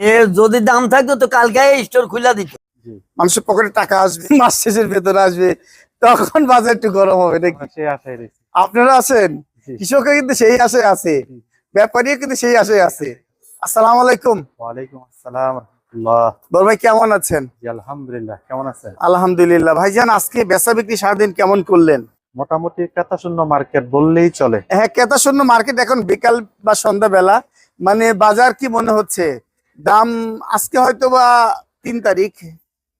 এ যদি দাম থাকতো তো কালকে স্টোর খুলে দিত। মানুষের পকেটে টাকা আসবে মাস শেষের ভেতরে আসবে তখন বাজার একটু গরম হবে নাকি? আপনারা আছেন। কৃষকের কিন্তু সেই আশায় আছে ব্যাপারীও কিন্তু সেই আশায় আছে। আসসালামু আলাইকুম। ওয়ালাইকুম আসসালাম বড় ভাই কেমন আছেন? আলহামদুলিল্লাহ কেমন আছেন? আলহামদুলিল্লাহ। ভাইজান আজকে বেচা বিক্রি সারাদিন কেমন করলেন? মোটামুটি শূন্য মার্কেট বললেই চলে। হ্যাঁ শূন্য মার্কেট এখন বিকাল বা সন্ধ্যাবেলা। মানে বাজার কি মনে হচ্ছে? দাম আজকে হয়তো বা তিন তারিখ।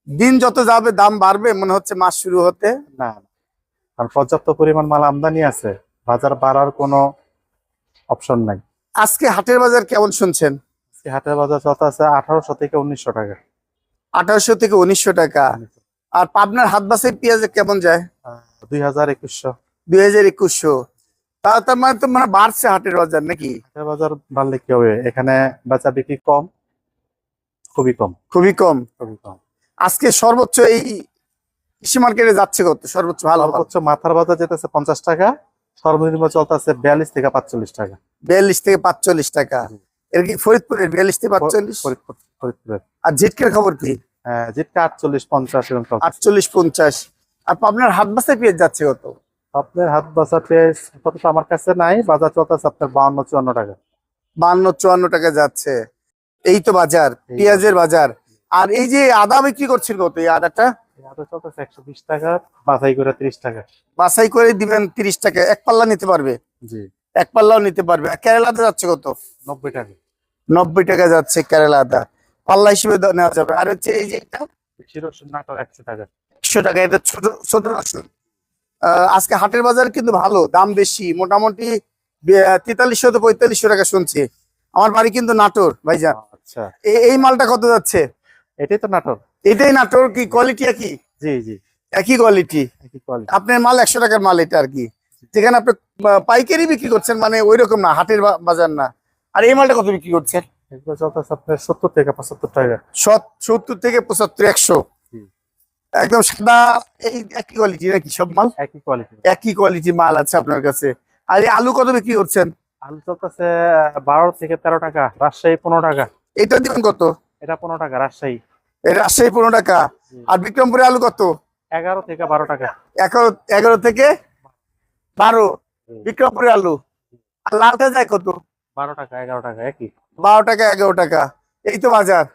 দিন যত যাবে দাম বাড়বে মনে হচ্ছে মাস শুরু হতে। না। কারণ পর্যাপ্ত পরিমাণ মাল আমদানি আছে বাজার বাড়ার কোনো অপশন নাই। আজকে হাটের বাজার কেমন শুনছেন? আজকে হাটের বাজার যত আছে আঠারোশো থেকে উনিশশো টাকা। আঠারোশো থেকে উনিশশো টাকা। আর পাবনার হাত বাসের পেঁয়াজে কেমন যায়? দুই হাজার একুশশো। দুই হাজার একুশশো। তার মানে তো মানে বাড়ছে হাটের বাজার নাকি? হাটের বাজার বাড়লে কি হবে? এখানে বেচা বিক্রি কম খুবই কম। খুবই কম। খুবই কম। আজকে সর্বোচ্চ এই কৃষি মার্কেটে যাচ্ছে কত? সর্বোচ্চ ভালো সর্বোচ্চ মাথার বাজার যেতেছে পঞ্চাশ টাকা সর্বনিম্ন চলতেছে বিয়াল্লিশ থেকে পাঁচচল্লিশ টাকা। বিয়াল্লিশ থেকে পাঁচচল্লিশ টাকা। এর কি ফরিদপুরের বিয়াল্লিশ থেকে পাঁচচল্লিশ? ফরিদপুর ফরিদপুরের। আর ঝিটকের খবর কি? হ্যাঁ আটচল্লিশ পঞ্চাশ এবং আটচল্লিশ পঞ্চাশ। আর পাবনার হাত বাসায় পেঁয়াজ যাচ্ছে কত? আপনার হাত বাসা পেঁয়াজ কত আমার কাছে নাই বাজার চলতেছে আপনার বাউন্ন চুয়ান্ন টাকা। চুয়ান্ন টাকা যাচ্ছে। এই তো বাজার পেঁয়াজের বাজার। আর এই যে আদা বিক্রি করছিল কত এই আদাটা বাছাই করে দিবেন তিরিশ টাকা এক পাল্লা নিতে পারবে? এক পাল্লাও নিতে পারবে। কেরালাতে যাচ্ছে কত? নব্বই টাকা। নব্বই টাকা যাচ্ছে কেরালা আদা। পাল্লা হিসেবে নেওয়া যাবে। আর হচ্ছে এই যে একশো টাকা। একশো টাকা এটা ছোট ছোট রসুন। আজকে হাটের বাজার কিন্তু ভালো দাম বেশি। মোটামুটি তেতাল্লিশশো তো পঁয়তাল্লিশশো টাকা শুনছি। আমার বাড়ি কিন্তু নাটোর ভাইজান। আচ্ছা। এই মালটা কত যাচ্ছে? এটাই তো নাটক। এটাই নাটোর কি? কোয়ালিটি একই? জি জি। একই কোয়ালিটি আপনার মাল একশো টাকার মাল এটা আর কি। যেখানে আপনি পাইকারি বিক্রি করছেন মানে ওই রকম না হাটের বাজার না। আর এই মালটা কত বিক্রি করছেন? সত্তর থেকে পঁচাত্তর টাকা। সত- সত্তর থেকে পঁচাত্তর একশো। একদম সাদা এই একই কোয়ালিটি নাকি সব মাল? একই কোয়ালিটি একই কোয়ালিটি মাল আছে আপনার কাছে। আর এই আলু কত বিক্রি করছেন? আলু চলতেছে বারো থেকে তেরো টাকা রাজশাহী পনেরো টাকা। এটা দিবেন কত? এটা পনেরো টাকা রাজশাহী। এই রাজশাহী পনেরো টাকা। আর বিক্রমপুরে আলু কত? এগারো থেকে বারো টাকা। এগারো থেকে বারো। বিক্রমপুরে আলু। আর লালটা যায় কত? বারো টাকা এগারো টাকা একই। বারো টাকা এগারো টাকা। এই তো বাজার।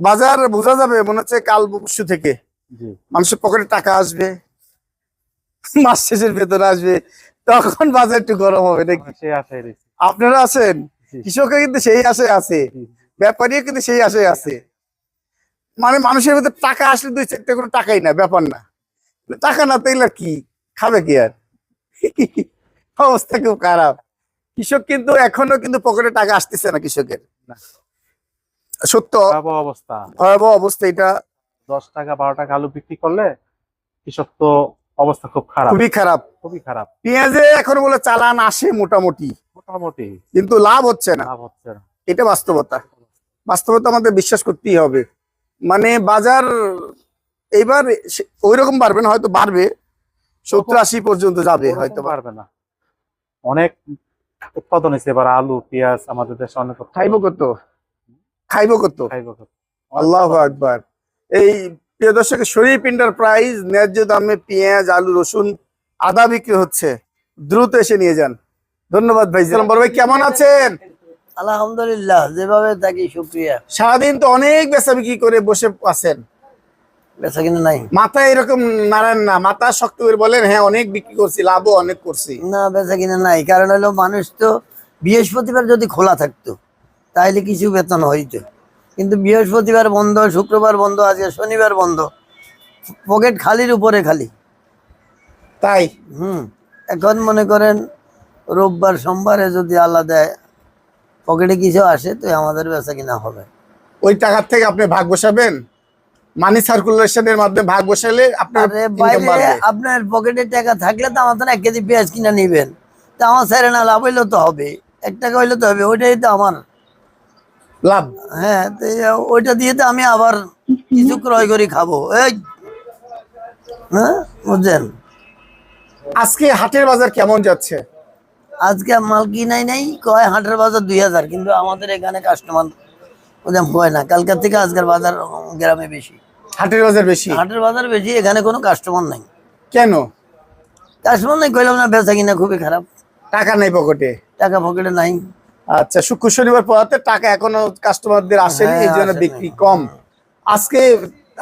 বাজার বোঝা যাবে মনে হচ্ছে কাল পরশু থেকে। জি। মানুষের পকেটে টাকা আসবে। মাস শেষের ভেতরে আসবে। তখন বাজার একটু গরম হবে নাকি? আপনারা আছেন। কৃষকের কিন্তু সেই আশায় আছে। ব্যাপারীও কিন্তু সেই আশায় আছে। মানে মানুষের ভেতরে টাকা আসলে দুই চারটে কোনো টাকাই না ব্যাপার না। টাকা না আর কি? খাবে কি আর? অবস্থা খুব খারাপ। কৃষক কিন্তু এখনও কিন্তু পকেটে টাকা আসতেছে না কৃষকের। সত্য। অবস্থা। ভয়াবহ অবস্থা এটা। দশ টাকা বারো টাকা আলু বিক্রি করলে কৃষক তো অবস্থা খুব খারাপ। খুবই খারাপ। খুবই খারাপ। পেঁয়াজে এখন বলে চালান আসে মোটামুটি। মোটামুটি। কিন্তু লাভ হচ্ছে না। লাভ হচ্ছে না। এটা বাস্তবতা। বাস্তবতা আমাদের বিশ্বাস করতেই হবে। মানে বাজার এইবার ওই রকম বাড়বে না হয়তো বাড়বে। সত্তর আশি পর্যন্ত যাবে হয়তো বা। পারবে না। অনেক উৎপাদন হয়েছে এবার আলু পেঁয়াজ আমাদের দেশে অনেক। খাইবো কত? খাইবো কত? খাইবো কত? আল্লাহ আকবার। এই প্রিয় দর্শকের শরীর পিন্ডার প্রাইস ন্যায্য দামে পেঁয়াজ আলু রসুন আদা বিক্রি হচ্ছে। দ্রুত এসে নিয়ে যান। ধন্যবাদ ভাই সালাম বড় ভাই কেমন আছেন? আলহামদুলিল্লাহ যেভাবে থাকি সুপ্রিয়া সারাদিন তো অনেক বেচা বিক্রি করে বসে আছেন। বেচা কিনা নাই। মাথা এরকম নাড়েন না মাথা শক্ত করে বলেন হ্যাঁ অনেক বিক্রি করছি লাভও অনেক করছি। না বেচা কিনা নাই কারণ হলো মানুষ তো বৃহস্পতিবার যদি খোলা থাকতো কিছু বেতন হইতো। কিন্তু বৃহস্পতিবার বন্ধ শুক্রবার বন্ধ আজকে শনিবার বন্ধ পকেট খালির উপরে খালি। তাই? হুম এখন মনে করেন রোববার সোমবারে যদি আল্লাহ দেয় পকেটে কিছু আসে তো আমাদের বেচা কিনা হবে। ওই টাকার থেকে আপনি ভাগ বসাবেন? মানি সার্কুলেশনের মাধ্যমে ভাগ বসালে আপনার বাইরে আপনার পকেটে টাকা থাকলে তো আমার এক কেজি পেঁয়াজ কিনে নিবেন। তা আমার স্যারে না লাভ হইলে তো হবে। এক টাকা হইলে তো হবে ওইটাই তো আমার। লাভ? হ্যাঁ তো ওইটা দিয়ে তো আমি আবার কিছু ক্রয় করে খাব। এই হ্যাঁ বুঝছেন? আজকে হাটের বাজার কেমন যাচ্ছে? আজকে মাল কিনাই নাই কয় হাটের বাজার দুই হাজার কিন্তু আমাদের এখানে কাস্টমার ওদের হয় না। কালকার থেকে আজকের বাজার গ্রামে বেশি। হাটের বাজার বেশি? হাটের বাজার বেশি এখানে কোনো কাস্টমার নাই। কেন? কাস্টমার নাই কইলাম না বেচা কিনা খুবই খারাপ। টাকা নাই পকেটে? টাকা পকেটে নাই। আচ্ছা শুক্র শনিবার পড়াতে টাকা এখনও কাস্টমারদের আসেনি হ্যাঁ, এই জন্য বিক্রি কম। আজকে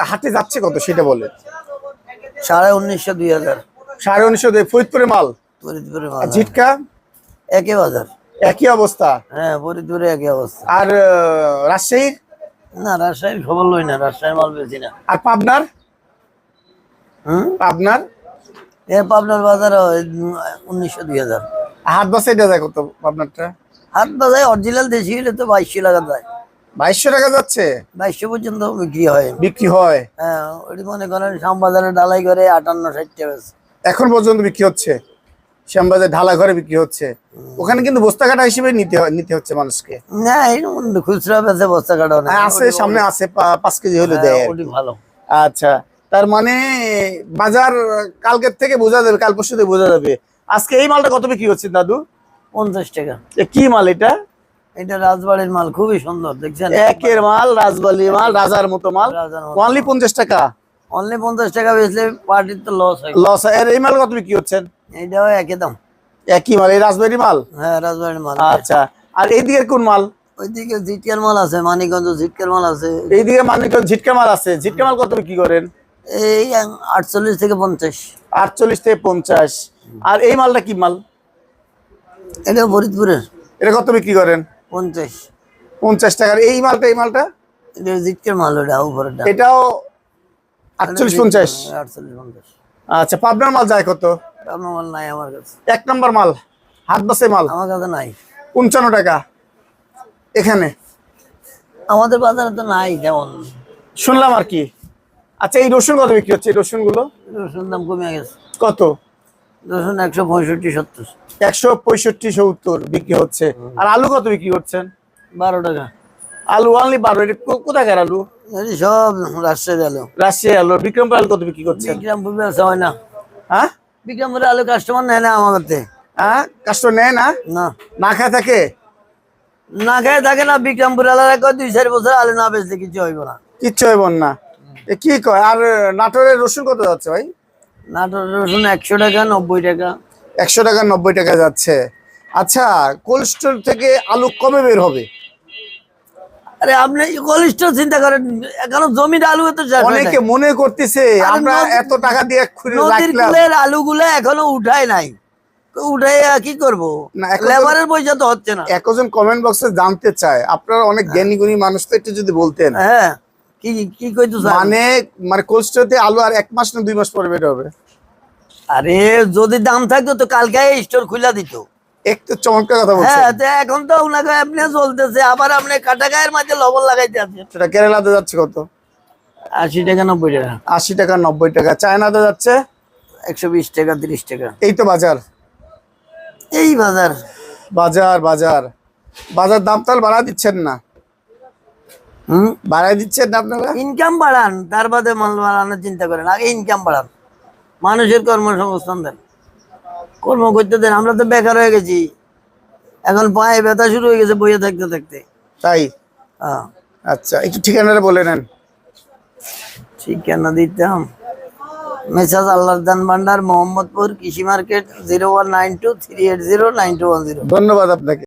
হাটে যাচ্ছে কত সেটা বলে সাড়ে উনিশশো দুই হাজার। সাড়ে উনিশশো ফরিদপুরে মাল? ফরিদপুরে বাজার ঝিটকা? একই বাজার। একই অবস্থা? হ্যাঁ ফরিদপুরে একই অবস্থা। আর রাজশাহীর না রাজশাহীর খবর লই না রাজশাহীর মাল বেশি না। আর পাবনার? হুম? পাবনার? এ পাবনার বাজার উনিশশো দুই হাজার। হাট বাসে এটা যায় কত পাবনারটা? হাট বাজারে অরিজিনাল দেশি হলে তো বাইশশো টাকা যায়। বাইশশো টাকা যাচ্ছে? বাইশশো পর্যন্ত বিক্রি হয়। বিক্রি হয়? হ্যাঁ ওটি মনে করেন শ্যামবাজারে ডালাই করে আটান্ন ষাট টাকা এখন পর্যন্ত বিক্রি হচ্ছে? শ্যামবাজার ঢালা ঘরে বিক্রি হচ্ছে। ওখানে কিন্তু বস্তা কাটা হিসেবে নিতে হয়- নিতে হচ্ছে মানুষকে। না খুচরা বেচে বস্তা হ্যাঁ, আছে সামনে আছে পাঁচ কেজি হলে দেয়। ওটি ভালো। আচ্ছা তার মানে বাজার কালকের থেকে বোঝা যাবে কাল পরশু থেকে বোঝা যাবে। আজকে এই মালটা কত বিক্রি হচ্ছে দাদু? পঞ্চাশ টাকা। এ কি মাল এটা? এটা রাজবাড়ির মাল খুবই সুন্দর দেখছেন? একের মাল রাজবাড়ির মাল রাজার মতো মাল। অনলি পঞ্চাশ টাকা? অনলি পঞ্চাশ টাকা বেচলে পার্টির তো লস হয়। লস এর এই মাল কত বিক্রি হচ্ছেন এইটাও একই দাম। একই মাল এই রাজবাড়ি মাল? হ্যাঁ রাজবাড়ির মাল। আচ্ছা। আর এইদিকে কোন মাল? ওইদিকে জিটকার মাল আছে মানিকগঞ্জ জিটকার মাল আছে। এইদিকে মানে ঝিটকা মাল আছে। ঝিটকা মাল কত বিক্রি করেন? এই আটচল্লিশ থেকে পঞ্চাশ। আটচল্লিশ থেকে পঞ্চাশ। আর এই মালটা কি মাল? এটা ফরিদপুরের। এটা কত বিক্রি করেন? পঞ্চাশ। পঞ্চাশ টাকার। এই মালটা এই মালটা? জিটকার মাল ওটা উপরেরটা। এটাও আটচল্লিশ পঞ্চাশ? আটচল্লিশ পঞ্চাশ। আচ্ছা পাবনার মাল যায় কত? আপনার মাল নাই আমার কাছে। এক নম্বর মাল হাত বাসে মাল? আমার কাছে নাই। পঞ্চান্ন টাকা। এখানে? আমাদের বাজারে তো নাই তেমন। শুনলাম আর কি। আচ্ছা এই রসুন কত বিক্রি হচ্ছে? এই রসুনগুলো রসুন দাম কমে গেছে। কত? রসুন একশো পঁয়ষট্টি সত্তর। একশো পঁয়ষট্টি সত্তর বিক্রি হচ্ছে। আর আলু কত বিক্রি করছেন? বারো টাকা। আলু অনলি বারো এটা কো- কোথাকার আলু? সব রাজশাহী আলু। রাশিয়া আলু। বিক্রমপুর আলু কত বিক্রি করছে? বিক্রমপুর ব্যবসা হয় না। হ্যাঁ? বিক্রমপুরে আলু কাস্টমার নেয় না আমার হ্যাঁ? কাস্টমার নেয় না? না। না খায় থাকে? না খায় থাকে না বিক্রমপুর আলাদা কয় দুই চার বছর আলু না বেচলে কিছু হইব না। কিচ্ছু হইব না। এ কি কয়? আর নাটোরের রসুন কত যাচ্ছে ভাই? নাটোর রসুন একশো টাকা নব্বই টাকা। একশো টাকা নব্বই টাকা যাচ্ছে। আচ্ছা কোল্ড স্টোর থেকে আলু কবে বের হবে? আরে আপনি কলিষ্ঠ চিন্তা করেন এখন জমির আলু তো হয়। অনেকে মনে করতেছে আমরা এত টাকা দিয়ে খুঁড়ে নদীর রাখলাম। কুলের আলুগুলো এখনও উঠায় নাই। কি করব? লেবারের পয়সা তো হচ্ছে না। একজন কমেন্ট বক্সে জানতে চায় আপনারা অনেক জ্ঞানী গুণী মানুষ তো একটু যদি বলতেন। হ্যাঁ কি কি কইতো মানে মানে কোল্ড আলু আর এক মাস না দুই মাস পরে বের হবে? আরে যদি দাম থাকতো তো কালকে স্টোর খুলে দিত। একটু চমৎকার কথা হ্যাঁ বলছেন তো এখন তো ওনাকে আপনি চলতেছে আবার আপনি কাটা গায়ের মাঝে লবণ লাগাইতে আছেন। সেটা কেরালাতে যাচ্ছে কত? আশি টাকা নব্বই টাকা। আশি টাকা নব্বই টাকা। চায়নাতে যাচ্ছে? একশো বিশ টাকা তিরিশ টাকা। এই তো বাজার। এই বাজার। বাজার বাজার। বাজার দাম তাহলে বাড়া দিচ্ছেন না? হুম? বাড়াই দিচ্ছেন না আপনারা? ইনকাম বাড়ান তার বাদে মাল বাড়ানোর চিন্তা করেন। আগে ইনকাম বাড়ান। মানুষের কর্মসংস্থান দেন। কর্ম করতে দেন আমরা তো বেকার হয়ে গেছি। এখন পায়ে ব্যথা শুরু হয়ে গেছে বইয়ে থাকতে থাকতে। তাই? হ্যাঁ। আচ্ছা একটু ঠিকানাটা বলে নেন। ঠিকানা দিতাম। মেসাজ আল্লাহ দান ভান্ডার মোহাম্মদপুর কৃষি market zero one nine two three eight zero nine two one zero. ধন্যবাদ আপনাকে।